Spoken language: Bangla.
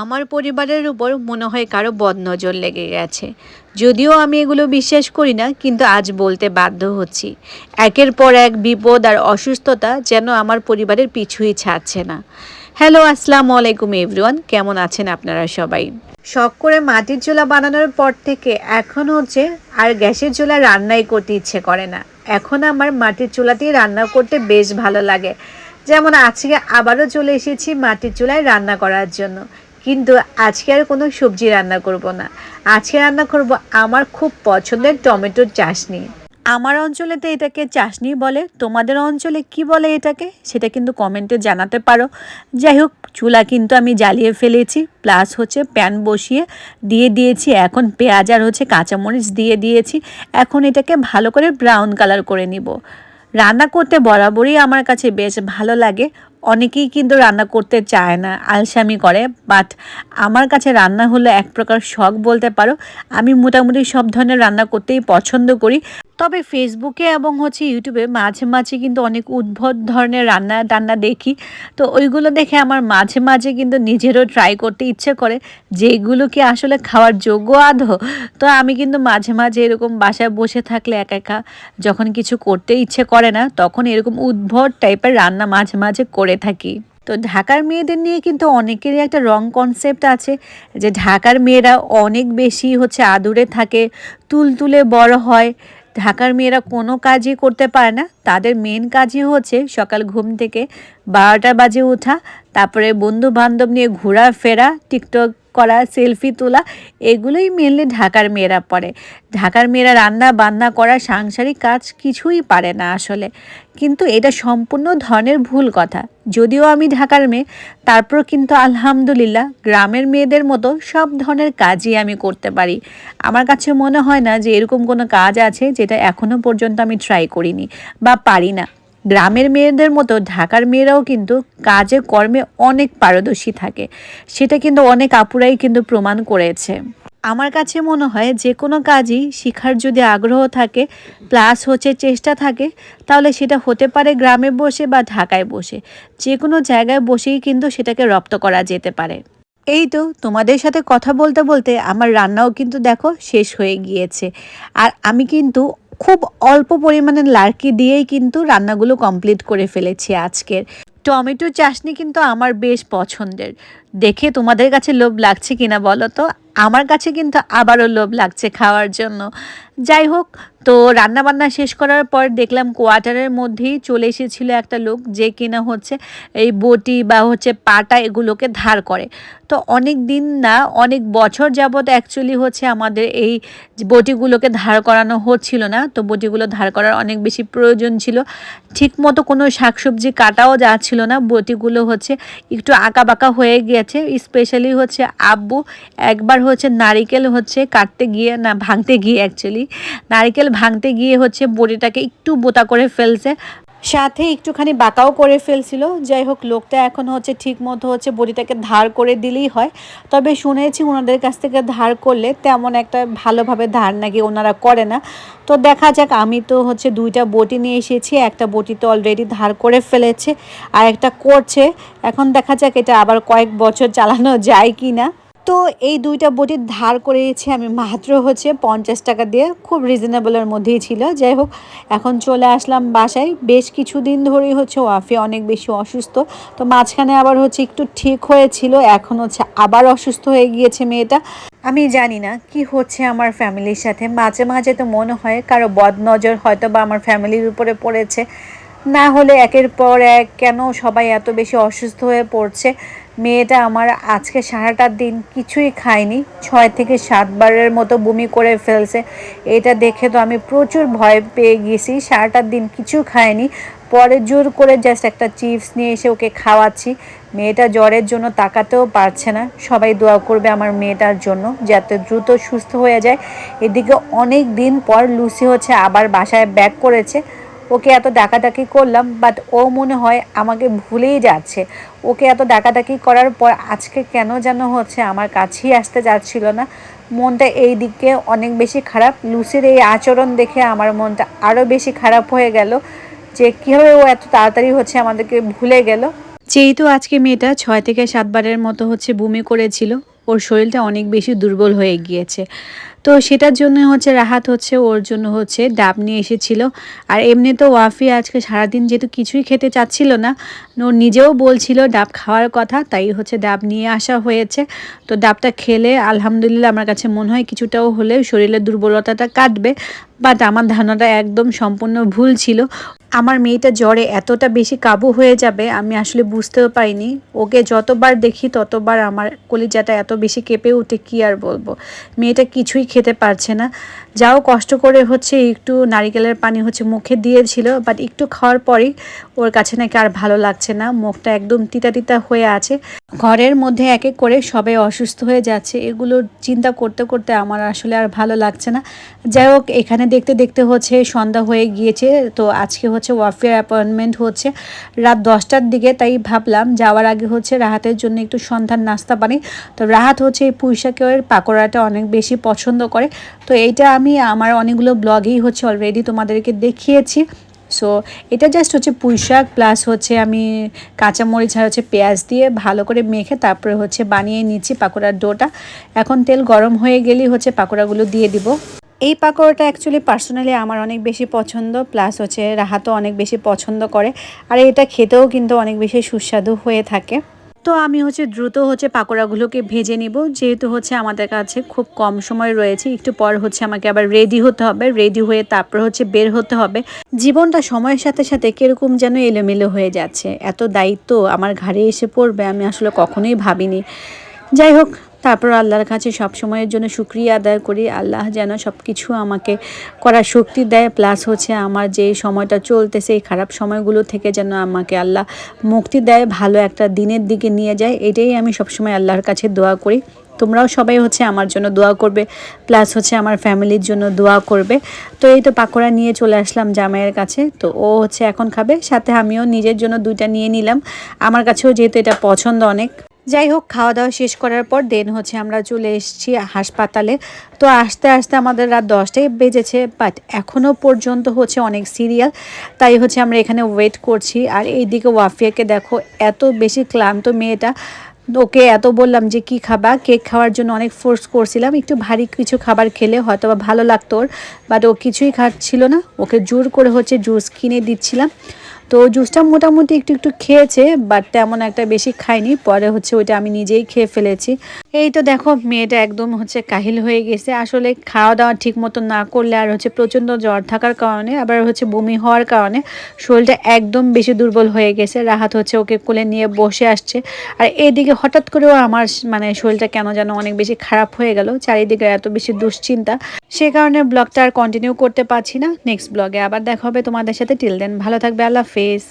আমার পরিবারের উপর মনে হয় কারও বদনজর লেগে গেছে। যদিও আমি এগুলো বিশ্বাস করি না, কিন্তু আজ বলতে বাধ্য হচ্ছি। একের পর এক বিপদ আর অসুস্থতা যেন আমার পরিবারের পিছুই ছাড়ছে না। হ্যালো, আসসালামু আলাইকুম এভরিওয়ান, কেমন আছেন আপনারা সবাই? শখ করে মাটির চুলা বানানোর পর থেকে এখন হচ্ছে আর গ্যাসের চুলা রান্নাই করতে ইচ্ছে করে না। এখন আমার মাটির চুলাতেই রান্না করতে বেশ ভালো লাগে। যেমন আজকে আবারও চলে এসেছি মাটির চুলায় রান্না করার জন্য। কিন্তু আজকে আর কোনো সবজি রান্না করব না। আজকে রান্না করব আমার খুব পছন্দের টমেটোর চাশনি। আমার অঞ্চলেতে এটাকে চাশনি বলে। তোমাদের অঞ্চলে কি বলে এটাকে? সেটা কিন্তু কমেন্টে জানাতে পারো। যাই হোক, চুলা কিন্তু আমি জ্বালিয়ে ফেলেছি। প্লাস হচ্ছে প্যান বসিয়ে দিয়ে দিয়েছি। এখন পেঁয়াজ আর হচ্ছে কাঁচামরিচ দিয়ে দিয়েছি। এখন এটাকে ভালো করে ব্রাউন কালার করে নিব। রান্না করতে বরাবরই আমার কাছে বেশ ভালো লাগে। অনেকেই কিন্তু রান্না করতে চায় না, আলসামি করে বাট আমার কাছে রান্না হলো এক প্রকার শখ বলতে পারো। আমি মোটামুটি সব ধরনের রান্না করতেই পছন্দ করি। তবে ফেসবুকে এবং হচ্ছে ইউটিউবে মাঝে মাঝে কিন্তু অনেক উদ্ভট ধরনের রান্না টান্না দেখি। তো ওইগুলো দেখে আমার মাঝে মাঝে কিন্তু নিজেরও ট্রাই করতে ইচ্ছে করে যেগুলো কি আসলে খাওয়ার যোগ্য আদৌ। তো আমি কিন্তু মাঝে মাঝে এরকম বাসায় বসে থাকলে একা একা যখন কিছু করতে ইচ্ছে করে না, তখন এরকম উদ্ভট টাইপের রান্না মাঝে মাঝে করে থাকি। তো ঢাকার মেয়েদের নিয়ে কিন্তু অনেকেরই একটা রং কনসেপ্ট আছে যে ঢাকার মেয়েরা অনেক বেশি হচ্ছে আদুরে থাকে, তুলতুলে বড় হয় ঢাকার মেয়েরা কোনো কাজই করতে পারে না। তাদের মেন কাজই হচ্ছে সকাল ঘুম থেকে বারোটা বাজে ওঠা, তারপরে বন্ধু বান্ধব নিয়ে ঘোরা ফেরা টিকটক করা, সেলফি তোলা, এগুলোই মেনলি ঢাকার মেয়েরা পড়ে ঢাকার মেয়েরা রান্না বান্না করা, সাংসারিক কাজ কিছুই পারে না আসলে। কিন্তু এটা সম্পূর্ণ ধরনের ভুল কথা। যদিও আমি ঢাকার মেয়ে তারপর কিন্তু আলহামদুলিল্লাহ গ্রামের মেয়েদের মতো সব ধরনের কাজই আমি করতে পারি। আমার কাছে মনে হয় না যে এরকম কোনো কাজ আছে যেটা এখনও পর্যন্ত আমি ট্রাই করিনি বা পারি না। গ্রামের মেয়েদের মতো ঢাকার মেয়েরাও কিন্তু কাজে, কর্মে অনেক পারদর্শী থাকে। সেটা কিন্তু অনেক আপুরাই কিন্তু প্রমাণ করেছে। আমার কাছে মনে হয় যে কোনো কাজই শেখার যদি আগ্রহ থাকে, প্লাস হচ্ছে চেষ্টা থাকে, তাহলে সেটা হতে পারে গ্রামে বসে বা ঢাকায় বসে। যে কোনো জায়গায় বসেই কিন্তু সেটাকে রপ্ত করা যেতে পারে। এই তো তোমাদের সাথে কথা বলতে বলতে আমার রান্নাও কিন্তু দেখো শেষ হয়ে গিয়েছে। আর আমি কিন্তু খুব অল্প পরিমাণে লার্কি দিয়েই কিন্তু রান্নাগুলো কমপ্লিট করে ফেলেছি আজকের। টমেটো চাশনি কিন্তু আমার বেশ পছন্দের। দেখে তোমাদের কাছে লোভ লাগছে কিনা বলো তো? আমার কাছে কিন্তু আবারও লোভ লাগছে খাওয়ার জন্য। যাই হোক, তো রান্না বান্না শেষ করার পর দেখলাম কোয়ার্টারের মধ্যেই চলে এসেছিল একটা লোক যে কিনা হচ্ছে এই বটি বা হচ্ছে পাটা এগুলোকে ধার করে। তো অনেক দিন না, অনেক বছর যাবৎ অ্যাকচুয়ালি হচ্ছে আমাদের এই বটিগুলোকে ধার করানো হচ্ছিল না। তো বটিগুলো ধার করার অনেক বেশি প্রয়োজন ছিল। ঠিক মতো কোনো শাকসবজি কাটাও যাচ্ছিল না, বটিগুলো হচ্ছে একটু আঁকা বাঁকা হয়ে গেছে স্পেশালি হচ্ছে আব্বু, একবার হচ্ছে নারিকেল হচ্ছে কাটতে গিয়ে, না ভাঙতে গিয়ে অ্যাকচুয়ালি নারিকেল ভাঙতে গিয়ে হচ্ছে বটিটাকে একটু বোতা করে ফেলছে সাথে একটুখানি বাঁকাও করে ফেলছিল। যাই হোক, লোকটা এখন হচ্ছে ঠিক মতো হচ্ছে বড়িটাকে ধার করে দিলেই হয়। তবে শুনেছি ওনাদের কাছ থেকে ধার করলে তেমন একটা ভালোভাবে ধার নাকি ওনারা করে না। তো দেখা যাক, আমি তো হচ্ছে দুইটা বটি নিয়ে এসেছি, একটা বটি তো অলরেডি ধার করে ফেলেছে, আর একটা করছে। এখন দেখা যাক এটা আবার কয়েক বছর চালানো যায় কি না তো এই দুইটা বটি ধার করেছি আমি মাত্র হচ্ছে পঞ্চাশ টাকা দিয়ে, খুব রিজনেবলের মধ্যেই ছিল। যাই হোক, এখন চলে আসলাম বাসায়। বেশ কিছুদিন ধরেই হচ্ছে ওয়াফি অনেক বেশি অসুস্থ। তো মাঝখানে আবার হচ্ছে একটু ঠিক হয়েছিল, এখন হচ্ছে আবার অসুস্থ হয়ে গিয়েছে মেয়েটা। আমি জানি না কি হচ্ছে আমার ফ্যামিলির সাথে। মাঝে মাঝে তো মনে হয় কারও বদনজর হয়তো বা আমার ফ্যামিলির উপরে পড়েছে। না হলে একের পর এক কেন সবাই এত বেশি অসুস্থ হয়ে পড়ছে? মেয়েটা আমার আজকে সারাটা দিন কিছুই খায়নি, ছয় থেকে সাতবারের মতো বমি করে ফেলছে। এটা দেখে তো আমি প্রচুর ভয় পেয়ে গেছি, সারাটা দিন কিছু খায়নি। পরে জোর করে জাস্ট একটা চিপস নিয়ে এসে ওকে খাওয়াচ্ছি। মেয়েটা জ্বরের জন্য তাকাতেও পারছে না। সবাই দোয়া করবে আমার মেয়েটার জন্য যাতে দ্রুত সুস্থ হয়ে যায়। এদিকে অনেক দিন পর লুসি হচ্ছে, আবার বাসায় ব্যাক করেছে। ওকে এত ডাকাডাকি করলাম বাট ও মনে হয় আমাকে ভুলেই যাচ্ছে। ওকে এত ডাকাডাকি করার পর আজকে কেন যেন হচ্ছে আমার কাছেই আসতে যাচ্ছিল না। মনটা এই দিকে অনেক বেশি খারাপ। লুসির এই আচরণ দেখে আমার মনটা আরও বেশি খারাপ হয়ে গেল যে কীভাবে ও এত তাড়াতাড়ি হচ্ছে আমাদেরকে ভুলে গেল। যেহেতু আজকে মেয়েটা ছয় থেকে সাতবারের মতো হচ্ছে বমি করেছিল ওর শরীরটা অনেক বেশি দুর্বল হয়ে গিয়েছে। তো সেটার জন্য হচ্ছে রাহাত হচ্ছে ওর জন্য হচ্ছে ডাব নিয়ে এসেছিল। আর এমনি তো ওয়াফি আজকে সারাদিন যেহেতু কিছুই খেতে চাচ্ছিল না, ও নিজেও বলছিল ডাব খাওয়ার কথা, তাই হচ্ছে ডাব নিয়ে আসা হয়েছে। তো ডাবটা খেলে আলহামদুলিল্লাহ আমার কাছে মনে হয় কিছুটাও হলেও শরীরের দুর্বলতাটা কাটবে। বাট আমার ধারণাটা একদম সম্পূর্ণ ভুল ছিল। আমার মেয়েটা জ্বরে এতটা বেশি কাবু হয়ে যাবে, আমি আসলে বুঝতেও পারিনি। ওকে যতবার দেখি, ততবার আমার কলিজাটা এত বেশি কেঁপে উঠে, কি আর বলব? মেয়েটা কিছুই খেতে পারছে না। যাও, কষ্ট করে হচ্ছে একটু নারিকেলের পানি হচ্ছে মুখে দিয়েছিল বাট একটু খাওয়ার পরেই ওর কাছে নাকি আর ভালো লাগছে না, মুখটা একদম তিতা তিতা হয়ে আছে। ঘরের মধ্যে এক এক করে সবাই অসুস্থ হয়ে যাচ্ছে, এগুলো চিন্তা করতে করতে আমার আসলে আর ভালো লাগছে না। যাই হোক, এখানে দেখতে দেখতে হচ্ছে সন্ধ্যা হয়ে গিয়েছে, তো আজকে হচ্ছে ওয়াফিয়ার অ্যাপয়েন্টমেন্ট হচ্ছে রাত দশটার দিকে, তাই ভাবলাম যাওয়ার আগে হচ্ছে রাহাতের জন্য একটু সন্ধ্যার নাস্তা বানি তো রাহাত হচ্ছে এই পুঁইশাকের পাকোড়াটা অনেক বেশি পছন্দ করে। তো এইটা আমি আমার অনেকগুলো ব্লগেই হচ্ছে অলরেডি তোমাদেরকে দেখিয়েছি। সো এটা জাস্ট হচ্ছে পুঁই শাক প্লাস হচ্ছে আমি কাঁচামরিচ আর হচ্ছে পেঁয়াজ দিয়ে ভালো করে মেখে তারপরে হচ্ছে বানিয়ে নিচ্ছি পাকোড়ার ডোটা। এখন তেল গরম হয়ে গেলেই হচ্ছে পাকোড়াগুলো দিয়ে দিব। এই পাকোড়াটা অ্যাকচুয়ালি পার্সোনালি আমার অনেক বেশি পছন্দ প্লাস হচ্ছে রাহাতও অনেক বেশি পছন্দ করে। আর এটা খেতেও কিন্তু অনেক বেশি সুস্বাদু হয়ে থাকে। তো আমি হচ্ছে দ্রুত হচ্ছে পাকোড়াগুলোকে ভেজে নিব। যেহেতু হচ্ছে আমাদের কাছে খুব কম সময় রয়েছে, একটু পর হচ্ছে আমাকে আবার রেডি হতে হবে। রেডি হয়ে তারপর হচ্ছে বের হতে হবে। জীবনটা সময়ের সাথে সাথে কীরকম যেন এলোমেলো হয়ে যাচ্ছে। এত দায়িত্ব আমার ঘাড়ে এসে পড়বে আমি আসলে কখনোই ভাবিনি। যাই হোক তারপর আল্লাহর কাছে সব সময়ের জন্য শুক্রিয়া আদায় করি। আল্লাহ যেন সব কিছু আমাকে করার শক্তি দেয়। প্লাস হচ্ছে আমার যে সময়টা চলতেছে, এই খারাপ সময়গুলো থেকে যেন আমাকে আল্লাহ মুক্তি দেয়, ভালো একটা দিনের দিকে নিয়ে যায়। এটাই আমি সবসময় আল্লাহর কাছে দোয়া করি। তোমরাও সবাই হচ্ছে আমার জন্য দোয়া করবে। প্লাস হচ্ছে আমার ফ্যামিলির জন্য দোয়া করবে। তো এই তো পাকোড়া নিয়ে চলে আসলাম জামাইয়ের কাছে। তো ও হচ্ছে এখন খাবে। সাথে আমিও নিজের জন্য দুইটা নিয়ে নিলাম। আমার কাছেও যেহেতু এটা পছন্দ অনেক। যাই হোক খাওয়া দাওয়া শেষ করার পর দেন হচ্ছে আমরা চলে এসেছি হাসপাতালে। তো আস্তে আস্তে আমাদের রাত দশটায় বেজেছে বাট এখনও পর্যন্ত হচ্ছে অনেক সিরিয়াল তাই হচ্ছে আমরা এখানে ওয়েট করছি। আর এইদিকে ওয়াফিয়াকে দেখো, এত বেশি ক্লান্ত মেয়েটা। ওকে এত বললাম যে, কি খাবা? কেক খাওয়ার জন্য অনেক ফোর্স করছিলাম। একটু ভারী কিছু খাবার খেলে হয়তো বা ভালো লাগতো ওর বাট ও কিছুই খাচ্ছিল না। ওকে জোর করে হচ্ছে জুস কিনে দিচ্ছিলাম। তো জুসটা মোটামুটি একটু একটু খেয়েছে বাট তেমন একটা বেশি খায়নি পরে হচ্ছে ওইটা আমি নিজেই খেয়ে ফেলেছি। এই তো দেখো, মেয়েটা একদম হচ্ছে কাহিল হয়ে গেছে। আসলে খাওয়া দাওয়া ঠিক মতো না করলে আর হচ্ছে প্রচণ্ড জ্বর থাকার কারণে, আবার হচ্ছে বমি হওয়ার কারণে শরীরটা একদম বেশি দুর্বল হয়ে গেছে। রাহাত হচ্ছে ওকে কোলে নিয়ে বসে আসছে। আর এইদিকে হঠাৎ করেও আমার মানে শরীরটা কেন যেন অনেক বেশি খারাপ হয়ে গেল। চারিদিকে এত বেশি দুশ্চিন্তা। সে কারণে ব্লগটা আর কন্টিনিউ করতে পারছি না। নেক্সট ব্লগে আবার দেখা হবে তোমাদের সাথে। টিল দেন ভালো থাকবে। আল্লাহ হাফেজ